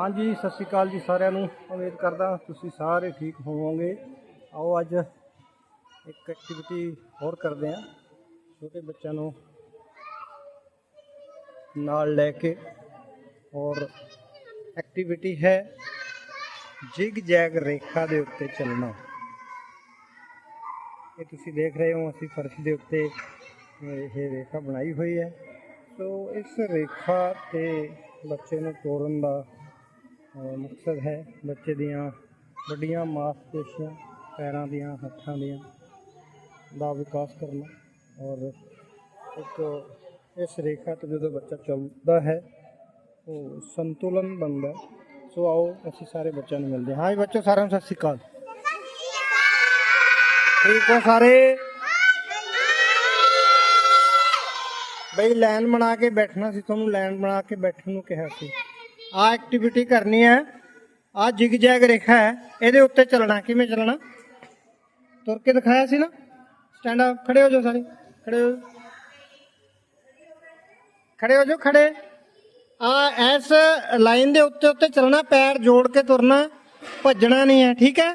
ਹਾਂਜੀ, ਸਤਿ ਸ਼੍ਰੀ ਅਕਾਲ ਜੀ ਸਾਰਿਆਂ ਨੂੰ। ਉਮੀਦ ਕਰਦਾ ਤੁਸੀਂ ਸਾਰੇ ਠੀਕ ਹੋਵੋਗੇ। ਆਓ ਅੱਜ ਇੱਕ ਐਕਟੀਵਿਟੀ ਹੋਰ ਕਰਦੇ ਹਾਂ। ਛੋਟੇ ਬੱਚਿਆਂ ਨੂੰ ਨਾਲ ਲੈ ਕੇ। ਔਰ ਐਕਟੀਵਿਟੀ ਹੈ ਜਿਗ ਜੈਗ ਰੇਖਾ ਦੇ ਉੱਤੇ ਚੱਲਣਾ। ਇਹ ਤੁਸੀਂ ਦੇਖ ਰਹੇ ਹੋ, ਅਸੀਂ ਫਰਸ਼ ਦੇ ਉੱਤੇ ਇਹ ਰੇਖਾ ਬਣਾਈ ਹੋਈ ਹੈ। ਸੋ ਇਸ ਰੇਖਾ ਤੇ ਬੱਚੇ ਨੂੰ ਤੋੜਨ ਦਾ ਮਕਸਦ ਹੈ। ਬੱਚੇ ਦੀਆਂ ਵੱਡੀਆਂ ਮਾਸਪੇਸ਼ੀਆਂ, ਪੈਰਾਂ ਦੀਆਂ, ਹੱਥਾਂ ਦੀਆਂ ਦਾ ਵਿਕਾਸ ਕਰਨਾ ਔਰ ਇੱਕ ਇਸ ਰੇਖਾ ਤੋਂ ਜਦੋਂ ਬੱਚਾ ਚੱਲਦਾ ਹੈ, ਉਹ ਸੰਤੁਲਨ ਬਣਦਾ ਸੋ ਆਓ ਅਸੀਂ ਸਾਰੇ ਬੱਚਿਆਂ ਨੂੰ ਮਿਲਦੇ ਹਾਂ। ਹਾਂ ਜੀ ਬੱਚੋ, ਸਾਰਿਆਂ ਨੂੰ ਸਤਿ ਸ਼੍ਰੀ ਅਕਾਲ। ਠੀਕ ਹੋ ਸਾਰੇ? ਬਈ ਲਾਈਨ ਬਣਾ ਕੇ ਬੈਠਣਾ ਸੀ, ਤੁਹਾਨੂੰ ਲਾਈਨ ਬਣਾ ਕੇ ਬੈਠਣ ਨੂੰ ਕਿਹਾ ਸੀ। ਆ ਐਕਟੀਵਿਟੀ ਕਰਨੀ ਹੈ। ਆ ਜਿਗ ਜੈਗ ਰੇਖਾ ਹੈ। ਇਹਦੇ ਉੱਤੇ ਚੱਲਣਾ। ਕਿਵੇਂ ਚੱਲਣਾ? ਤੁਰ ਕੇ ਦਿਖਾਇਆ ਸੀ ਨਾ? ਸਟੈਂਡ ਅਪ ਖੜੇ ਹੋ ਜਾਓ ਸਾਰੇ। ਖੜੇ ਹੋ ਜਾਓ। ਖੜੇ ਹੋ ਜਾਓ, ਖੜੇ। ਆ ਇਸ ਲਾਈਨ ਦੇ ਉੱਤੇ ਉੱਤੇ ਚੱਲਣਾ। ਪੈਰ ਜੋੜ ਕੇ ਤੁਰਨਾ। ਭੱਜਣਾ ਨਹੀਂ ਹੈ। ਠੀਕ ਹੈ?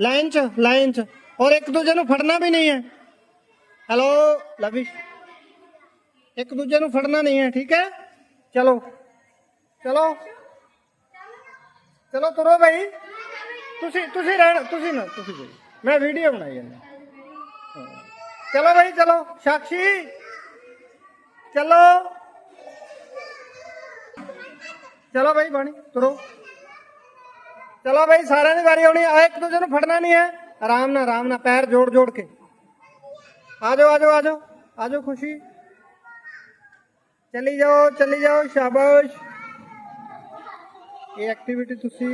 ਲਾਈਨ 'ਚ ਲਾਈਨ 'ਚ। ਔਰ ਇੱਕ ਦੂਜੇ ਨੂੰ ਫੜਨਾ ਵੀ ਨਹੀਂ ਹੈ। ਹੈਲੋ ਲਵਿਸ਼ ਇੱਕ ਦੂਜੇ ਨੂੰ ਫੜਨਾ ਨਹੀਂ ਹੈ। ਠੀਕ ਹੈ? ਚਲੋ। ਚਲੋ। ਚਲੋ ਤੁਰੋ ਭਾਈ। ਤੁਸੀਂ ਤੁਸੀਂ ਰਹਿਣਾ ਤੁਸੀਂ ਨਾ ਤੁਸੀਂ ਭਾਈ ਮੈਂ ਵੀਡੀਓ ਬਣਾਈ ਜਾਂਦਾ ਚਲੋ ਭਾਈ, ਚਲੋ। ਸਾਖੀ ਚਲੋ। ਚਲੋ ਭਾਈ, ਬਾਣੀ। ਤੁਰੋ। ਚਲੋ ਭਾਈ, ਸਾਰਿਆਂ ਦੀ ਵਾਰੀ ਆਉਣੀ ਆ ਇੱਕ ਦੂਜੇ ਨੂੰ ਫੜਨਾ ਨਹੀਂ ਹੈ। ਆਰਾਮ ਨਾਲ ਆਰਾਮ ਨਾਲ ਪੈਰ ਜੋੜ ਜੋੜ ਕੇ। ਆ ਜਾਓ ਆ ਜਾਓ ਆ ਜਾਓ ਆ ਜਾਓ ਖੁਸ਼ੀ। ਚੱਲੀ ਜਾਓ ਚੱਲੀ ਜਾਓ। ਸ਼ਾਬਾਸ਼। ਇਹ ਐਕਟੀਵਿਟੀ ਤੁਸੀਂ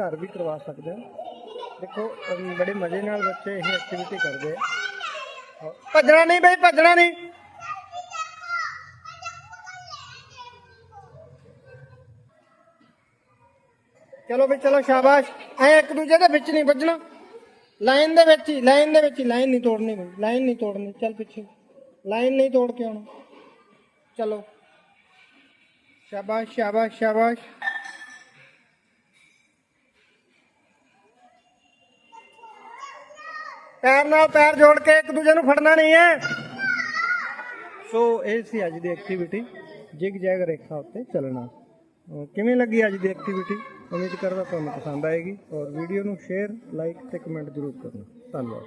ਘਰ ਵੀ ਕਰਵਾ ਸਕਦੇ ਹੋ। ਦੇਖੋ ਬੜੇ ਮਜ਼ੇ ਨਾਲ ਬੱਚੇ ਇਹ ਐਕਟੀਵਿਟੀ ਕਰਦੇ ਆ। ਭੱਜਣਾ ਨਹੀਂ ਬਈ, ਭੱਜਣਾ ਨਹੀਂ। ਚਲੋ ਬਈ, ਚਲੋ ਸ਼ਾਬਾਸ਼। ਐ ਇੱਕ ਦੂਜੇ ਦੇ ਵਿੱਚ ਨਹੀਂ ਵੱਜਣਾ। ਲਾਈਨ ਦੇ ਵਿੱਚ ਹੀ, ਲਾਈਨ ਦੇ ਵਿੱਚ ਹੀ, ਲਾਈਨ ਨਹੀਂ ਤੋੜਨੀ ਲਾਈਨ ਨਹੀਂ ਤੋੜਨੀ। ਚੱਲ ਪਿੱਛੇ। ਲਾਈਨ ਨਹੀਂ ਤੋੜ ਕੇ ਆਉਣਾ। ਚਲੋ। ਸ਼ਾਬਾਸ਼ ਸ਼ਾਬਾਸ਼ ਸ਼ਾਬਾਸ਼। ਪੈਰ ਨਾਲ ਪੈਰ ਜੋੜ ਕੇ ਇੱਕ ਦੂਜੇ ਨੂੰ ਫੜਨਾ ਨਹੀਂ ਹੈ। ਸੋ ਇਹ ਸੀ ਅੱਜ ਦੀ ਐਕਟੀਵਿਟੀ ਜਿਗ ਜੈਗ ਰੇਖਾ ਉੱਤੇ ਚੱਲਣਾ। ਕਿਵੇਂ ਲੱਗੀ ਅੱਜ ਦੀ ਐਕਟੀਵਿਟੀ ਉਮੀਦ ਕਰਦਾ ਤੁਹਾਨੂੰ ਪਸੰਦ ਆਏਗੀ। ਔਰ ਵੀਡੀਓ ਨੂੰ ਸ਼ੇਅਰ ਲਾਈਕ ਤੇ ਕਮੈਂਟ ਜ਼ਰੂਰ ਕਰਨਾ। ਧੰਨਵਾਦ।